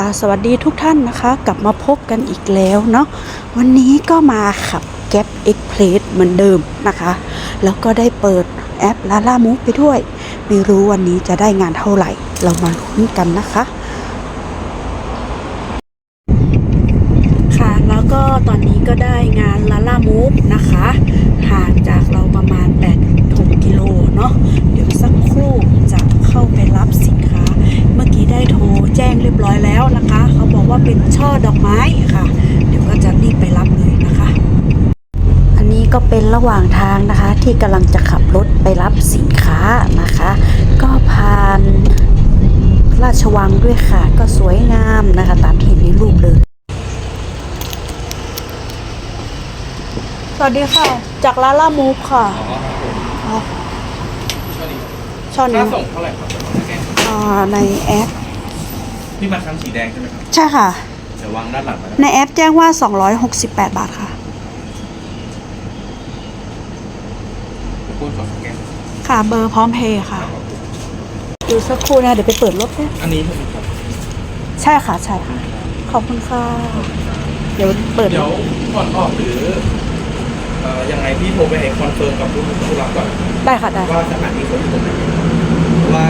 ค่ะสวัสดีทุกท่านนะคะ กลับมาพบกันอีกแล้วเนาะวันนี้ก็มาขับแก๊ปเอ็กเพลสเหมือนเดิมนะคะ แล้วก็ได้เปิดแอปลาล่ามูฟไปด้วย ไม่รู้วันนี้จะได้งานเท่าไหร่ เรามาลุ้นกันนะคะ ค่ะ แล้วก็ตอนนี้ก็ได้งานลาล่ามูฟนะคะห่างจากเราประมาณ8ถึงกิโลเนาะเดี๋ยวสักครู่จะเข้าไปรับสินค้า เมื่อกี้ได้โทรแจ้งเรียบร้อยแล้วนะคะ เขาบอกว่าเป็นช่อดอกไม้ค่ะ เดี๋ยวก็จะรีบไปรับเลยนะคะ อันนี้ก็ เป็นระหว่างทางนะคะ ที่กำลังจะขับรถไปรับสินค้านะคะ ก็ผ่านราชวังด้วยค่ะ ก็สวยงามนะคะ ตามที่เห็นในรูปเลย สวัสดีค่ะ จากลาล่ามูฟค่ะอ๋อครับผมอ๋อช่อนี้ช่อนี้ค่าส่งเท่าไหร่ครับเดี๋ยวผมสแกนอ่าในแอปที่มาทำสีแดงใช่ไหมครับ ใช่ค่ะ เดี๋ยววางด้านหลังนะในแอปแจ้งว่า 268 บาทค่ะ พูดก่อนสแกน ค่ะเบอร์พร้อมเพย์ค่ะ ดูสักครู่นะ เดี๋ยวไปเปิดรถนะอันนี้ใช่ไหมครับใช่ค่ะใช่ค่ะขอบคุณค่ะ เดี๋ยวเปิดเดี๋ยวก่อนออกหรือเอ่อยังไงพี่โทรไปให้คอนเฟิร์มกับผู้ผู้รับก่อนได้ค่ะได้ว่าสถานีเขาอยู่ตรงไหนเพราะว่า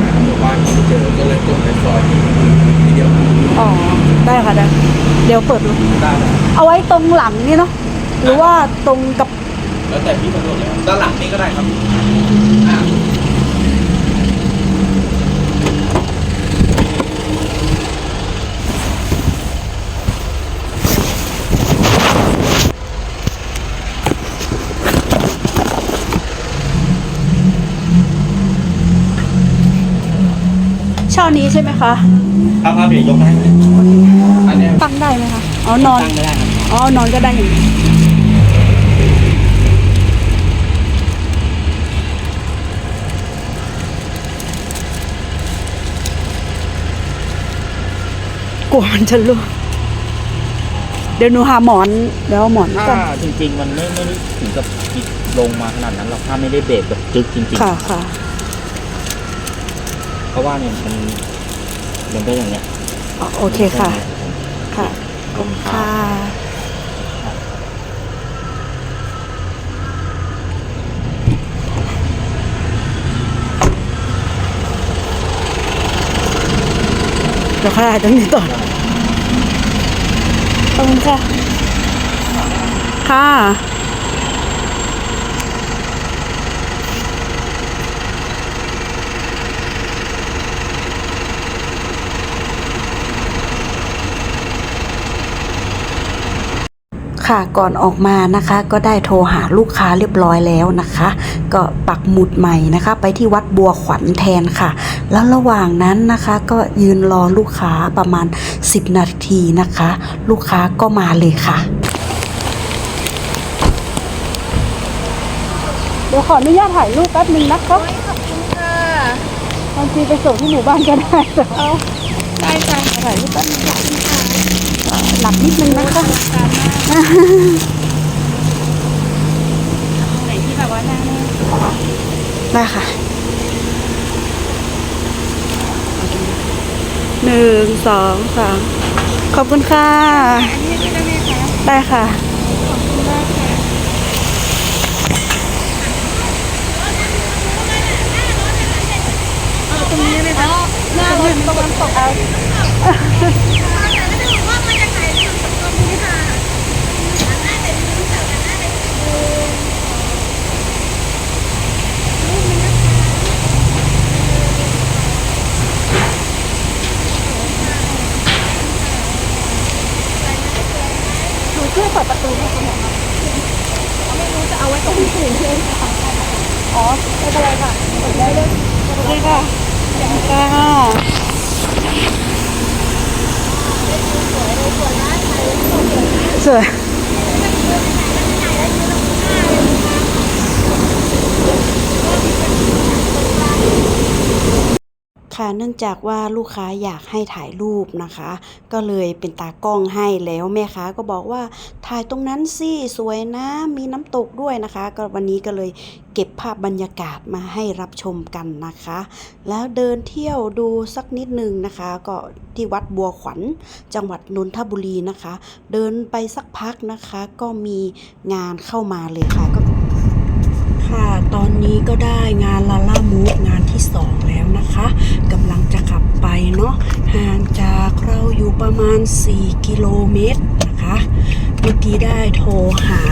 หาหมู่บ้านเขาไม่เจอก็เลยกดในซอยที่ทีเดียวอ๋อได้ค่ะได้เดี๋ยวเปิดรถได้นะเอาไว้ตรงหลังนี่เนาะหรือว่าตรงกับ แล้วแต่พี่สะดวกเลยครับด้านหลังนี่ก็ได้ครับอ่าช่อนี้ใช่ไหมคะครับครับเดี๋ยวยกให้อันเนี้ยตั้งได้ไหมคะ อ๋อนอนตั้งไม่ได้ครับ อ๋อนอนก็ได้อย่างนี้ กลัวมันจะลุกเดี๋ยวหนูหาหมอนเดี๋ยวเอาหมอนก่อถ้านจริง ๆ มันไม่ไม่ได้ถึงกับพลิกลงมาขนาดนั้นหรอกถ้าไม่ได้เบรกแบบจึ๊กจริง ค่ะค่ะ ๆ เพราะว่าเนี่ยมันมันก็อย่างเนี้ยอ๋อโอเคค่ะ ค่ะขอบคุณค่ะ เดี๋ยวเขาได้ตรงนี้ต่อขอบคุณค่ะ ค่ะ ค่ะก่อนออกมานะคะ ก็ได้โทรหาลูกค้าเรียบร้อยแล้วนะคะ ก็ปักหมุดใหม่นะคะ ไปที่วัดบัวขวัญแทนค่ะ แล้วระหว่างนั้นนะคะก็ยืนรอลูกค้าประมาณ 10 นาทีนะคะ ลูกค้าก็มาเลยค่ะเดี๋ยวขออนุญาตถ่ายรูปแป๊บนึงนะคะขอบคุณค่ะบางทีไปส่งที่หมู่บ้านก็ได้แต่เอาได้จ้ะถ่ายรูปแป๊บนึงค่ะ หลับนิดนึงนะคะไหนที่แบบว่าหน้าแน่ได้ค่ะหนึ่งสองสามขอบคุณค่ะอันนี้ด้วยได้ไหมคะได้ค่ะขอบคุณมากค่ะเอาตรงนี้ไหมคะหน้ารถตะวันตกเอาหนูช่วยเปิดประ ตูให้เขาหน่อยค่ะไม่รู้จะเอาไว้ตรงสูงเลยค่ะอ๋อไม่เป็นไรค่ะเปิดได้เลยโอเคค่ะค่ะสวย ค่ะเนื่องจากว่าลูกค้าอยากให้ถ่ายรูปนะคะ ก็เลยเป็นตากล้องให้แล้วแม่ค้าก็บอกว่าถ่ายตรงนั้นสิสวยนะมีน้ำตกด้วยนะคะ ก็วันนี้ก็เลยเก็บภาพบรรยากาศมาให้รับชมกันนะคะ แล้วเดินเที่ยวดูสักนิดหนึ่งนะคะ ก็ที่วัดบัวขวัญจังหวัดนนทบุรีนะคะ เดินไปสักพักนะคะ ก็มีงานเข้ามาเลยค่ะก็ค่ะตอนนี้ก็ได้งานลาล่ามูฟงานที่ 2 แล้วนะคะกำลังจะขับไปเนาะห่างจากเราอยู่ ประมาณ 4 กิโลเมตรนะคะเมื่อกี้ได้โทรหา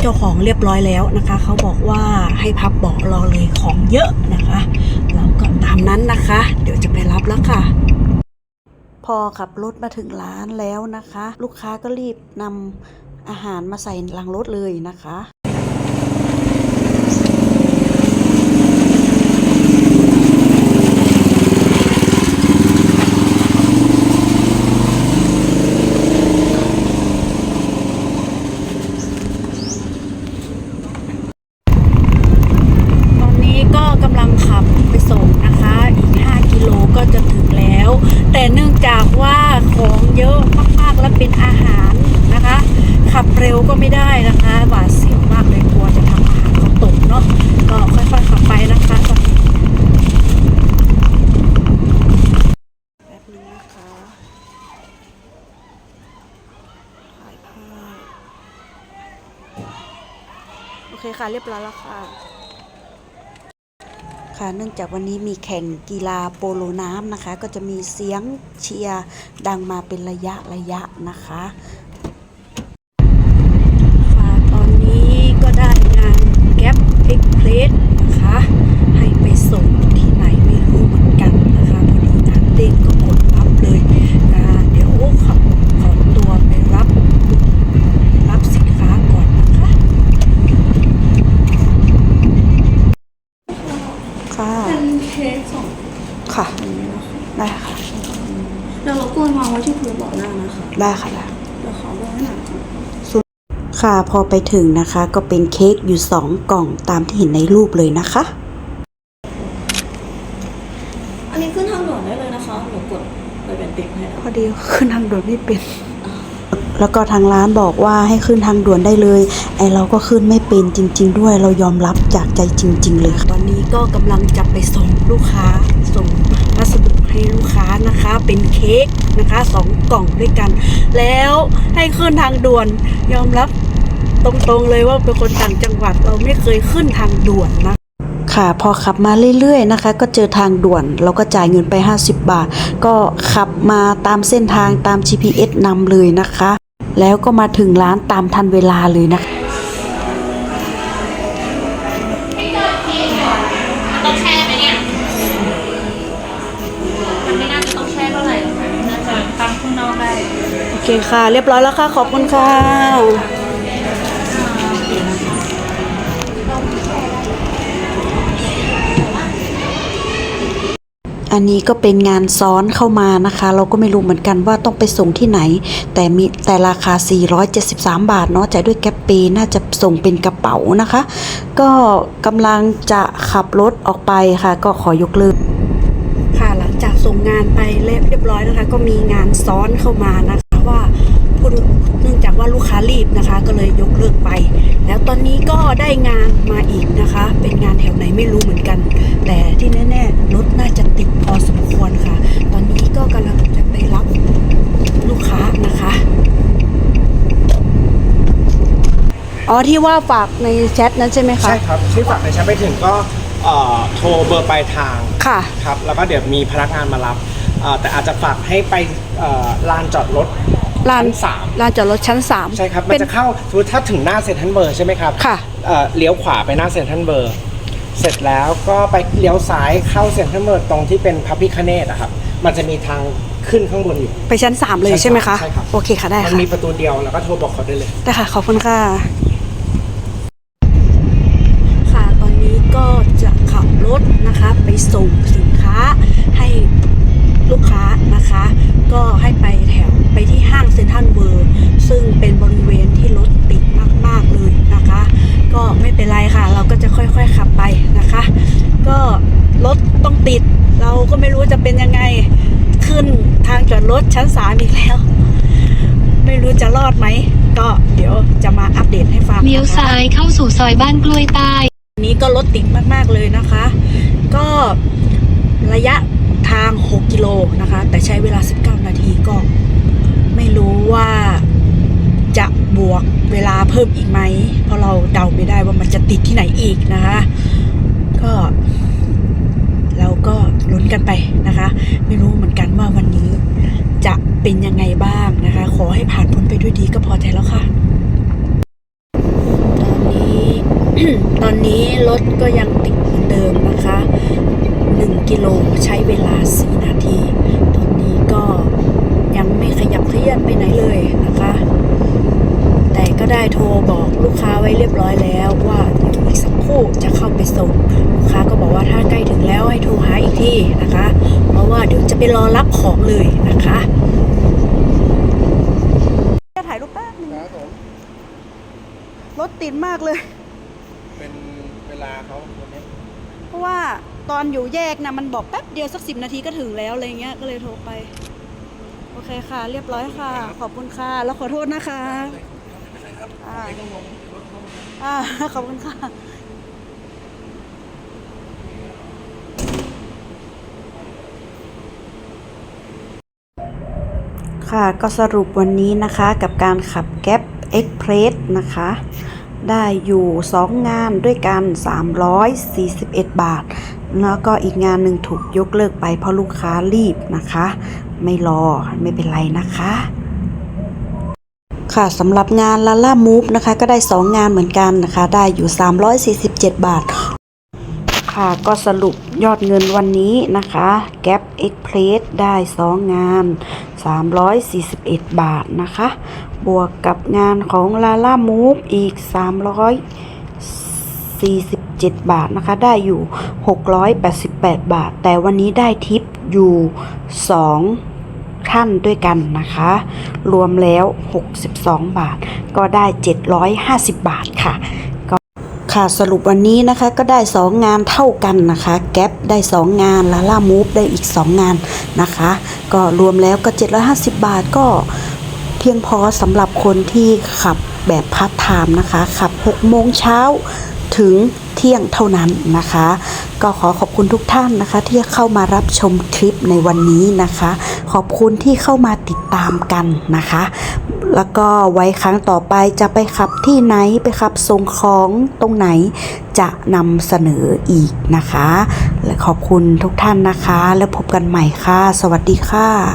เจ้าของเรียบร้อยแล้วนะคะ เขาบอกว่าให้พับเบาะรอเลยของเยอะนะคะ เราก็ตามนั้นนะคะ เดี๋ยวจะไปรับแล้วค่ะ พอขับรถมาถึงร้านแล้วนะคะ ลูกค้าก็รีบนำอาหารมาใส่หลังรถเลยนะคะ ตอนนี้ก็กำลังขับไปส่งนะคะ อีก 5 กิโลก็จะถึงแล้ว แต่เนื่องจากว่าข องเยอะมากๆและเป็นอาหารนะคะ ขับเร็วก็ไม่ได้นะคะหวาดเสียวมากเลยกลัวจะทำอาหารเขาตกเนาะก็ค่อยๆขับไปนะคะตอนนี้แป๊บนึงนะคะถ่ายภาพโอเคค่ะ เรียบร้อยแล้วค่ะ ค่ะเนื่องจากวันนี้มีแข่งกีฬาโปโลน้ำนะคะ ก็จะมีเสียงเชียร์ดังมาเป็นระยะระยะนะคะค่ะตอนนี้ก็ได้งานแก๊ปเอ็กเพลสนะคะ ให้ไปส่งที่ไหนไม่รู้เหมือนกันนะคะพอดีงานเด้งก็กดรับเลยนะเดี๋ยวขับขอตัวไปรับรับสินค้าก่อนนะคะ ค่ะ เป็นเค้กสอง ค่ะ ได้ค่ะ เดี๋ยวเรากวนวางไว้ที่พื้นเบาะหน้านะคะ ได้ค่ะได้ เดี๋ยวขอดูให้หน่อยค่ะ ค่ะพอไปถึงนะคะก็เป็นเค้กอยู่ 2 กล่องตามที่เห็นในรูปเลยนะคะ อันนี้ขึ้นทางด่วนได้เลยนะคะ หนูกดไปเป็นติ๊กให้แล้วพอดีขึ้นทางด่วนไม่เป็น แล้วก็ทางร้านบอกว่าให้ขึ้นทางด่วนได้เลย ไอเราก็ขึ้นไม่เป็นจริง ๆ ด้วยเรายอมรับจากใจจริง ๆ เลยค่ะวันนี้ก็กำลังจะไปส่งลูกค้าส่ง พัสดุให้ลูกค้านะคะ เป็นเค้กนะคะสองกล่องด้วยกัน แล้วให้ขึ้นทางด่วนยอมรับตรงๆเลยว่าเป็นคนต่างจังหวัดเราไม่เคยขึ้นทางด่วนนะค่ะพอขับมาเรื่อยๆนะคะ ก็เจอทางด่วนเราก็จ่ายเงินไป 50 บาท ก็ขับมาตามเส้นทางตาม GPS นำเลยนะคะ แล้วก็มาถึงร้านตามทันเวลาเลยนะคะ เคค่ะ เรียบร้อยแล้วค่ะ ขอบคุณค่ะอันนี้ก็เป็นงานซ้อนเข้ามานะคะ เราก็ไม่รู้เหมือนกันว่าต้องไปส่งที่ไหน แต่มีแต่ราคา 473 บาทเนาะจ่ายด้วยแก๊ปเปน่าจะส่งเป็นกระเป๋านะคะ ก็กำลังจะขับรถออกไปค่ะ ก็ขอยกเลิกค่ะหลังจากส่งงานไปเรียบร้อยนะคะ ก็มีงานซ้อนเข้ามานะคะว่าผู้เนื่องจาก ว่าลูกค้ารีบนะคะ ก็เลยยกเลิกไป แล้วตอนนี้ก็ได้งานมาอีกนะคะ เป็นงานแถวไหนไม่รู้เหมือนกัน แต่ที่แน่ๆรถน่าจะติดพอสมควรค่ะ ตอนนี้ก็กำลังจะไปรับลูกค้านะคะอ๋อที่ว่าฝากในแชทนั้นใช่ไหมคะใช่ครับที่ฝากในชั้นไปถึงก็เอ่อโทรเบอร์ปลายทางค่ะครับแล้วก็เดี๋ยวมีพนักงานมารับเอ่อแต่อาจจะฝากให้ไปเอ่อลานจอดรถ ลานชั้นสามลานจอดรถชั้นสามใช่ครับ มัเป็นนจะเข้าสมมติถ้าถึงหน้าเซ็นทรัลเบอร์ใช่ไหมครับค่ะเอ่อเลี้ยวขวาไปหน้าเซ็นทรัลเบอร์เสร็จแล้วก็ไปเลี้ยวซ้ายเข้าเซ็นทรัลเบอร์ตรงที่เป็นพระพิคเนตนะครับ มันจะมีทางขึ้นข้างบนอยู่ ไปชั้นสามเลยชั้นใช่ไหมคะ ใช่ครับ โอเคค่ะได้มันค่ะมีประตูเดียวแล้วก็โทรบอกเขาได้เลย ได้ค่ะ ขอบคุณค่ะ ค่ะ ตอนนี้ก็จะขับรถนะคะ ไปส่งสินค้าให้ ลูกค้านะคะ ก็ให้ไปแถวไปที่ห้างเซ็นทรัลเวิร์ซึ่งเป็นบริเวณที่รถติดมาก ๆ เลยนะคะ ก็ไม่เป็นไรค่ะ เราก็จะค่อยๆขับไปนะคะ ก็รถต้องติด เราก็ไม่รู้จะเป็นยังไงขึ้นทางจอดรถชั้นสามอีกแล้ว ไม่รู้จะรอดไหม ก็เดี๋ยวจะมาอัปเดตให้ฟังนะคะเลี้ยวซ้ายเข้าสู่ซอยบ้านกล้วยใต้วันนี้ก็รถติดมากๆเลยนะคะ ก็ระยะทาง6กิโล นะคะ แต่ใช้เวลา 19 นาทีก็ไม่รู้ว่าจะบวกเวลาเพิ่มอีกไหม เพราะเราเดาไม่ได้ว่ามันจะติดที่ไหนอีกนะคะ ก็เราก็ลุ้นกันไปนะคะ ไม่รู้เหมือนกันว่าวันนี้จะเป็นยังไงบ้างนะคะ ขอให้ผ่านพ้นไปด้วยดีก็พอใจแล้วค่ะ ตอนนี้ตอนนี้รถก็ยังติดเหมือนเดิมนะคะ 1 กิโลใช้เวลา 4 นาที ตอนนี้ก็ยังไม่ขยับเขยื่อนไปไหนเลยนะคะ แต่ก็ได้โทรบอกลูกค้าไว้เรียบร้อยแล้วว่าเดี๋ยวอีกสักครู่จะเข้าไปส่ง ลูกค้าก็บอกว่าถ้าใกล้ถึงแล้วให้โทรหาอีกทีนะคะ เพราะว่าเดี๋ยวจะไปรอรับของเลยนะคะจะถ่ายรูปแป๊บนึงครับผมรถติดมากเลย เป็นเวลาเขาวันนี้เพราะว่า ตอนอยู่แยกนะมันบอกแป๊บเดียวสักสิบนาทีก็ถึงแล้วอะไรเงี้ยก็เลยโทรไป โอเคค่ะ เรียบร้อยค่ะ ขอบคุณค่ะ แล้วขอโทษนะคะอ่าอ่าขอบคุณค่ะค่ะก็สรุปวันนี้นะคะกับการขับแก๊ปเอ็กเพรสนะคะ ได้อยู่ 2 งานด้วยกัน 341 บาท แล้วก็อีกงานหนึ่งถูกยกเลิกไปเพราะลูกค้ารีบนะคะ ไม่รอไม่เป็นไรนะคะค่ะสำหรับงานลาล่ามูฟนะคะ ก็ได้ 2 งานเหมือนกันนะคะ ได้อยู่ 347 บาท ค่ะก็สรุปยอดเงินวันนี้นะคะ Gap Express ได้ 2 งาน 341 บาทนะคะ บวกกับงานของ Lala Move อีก 7 บาทนะคะ ได้อยู่ 688 บาท แต่วันนี้ได้ทิปอยู่2ท่านด้วยกันนะคะ รวมแล้ว 62 บาท ก็ได้ 750 บาทค่ะค่ะสรุปวันนี้นะคะก็ได้ 2 งานเท่ากันนะคะ แก๊ปได้ 2 งานลาล่ามูฟได้อีก 2 งานนะคะ ก็รวมแล้วก็ 750 บาทก็เพียงพอสำหรับคนที่ขับแบบพาร์ทไทม์นะคะ ขับ 6 โมงเช้า ถึงเที่ยงเท่านั้นนะคะ ก็ขอขอบคุณทุกท่านนะคะ ที่เข้ามารับชมคลิปในวันนี้นะคะ ขอบคุณที่เข้ามาติดตามกันนะคะ แล้วก็ไว้ครั้งต่อไปจะไปขับที่ไหนไปขับส่งของตรงไหนจะนำเสนออีกนะคะ และขอบคุณทุกท่านนะคะ แล้วพบกันใหม่ค่ะ สวัสดีค่ะ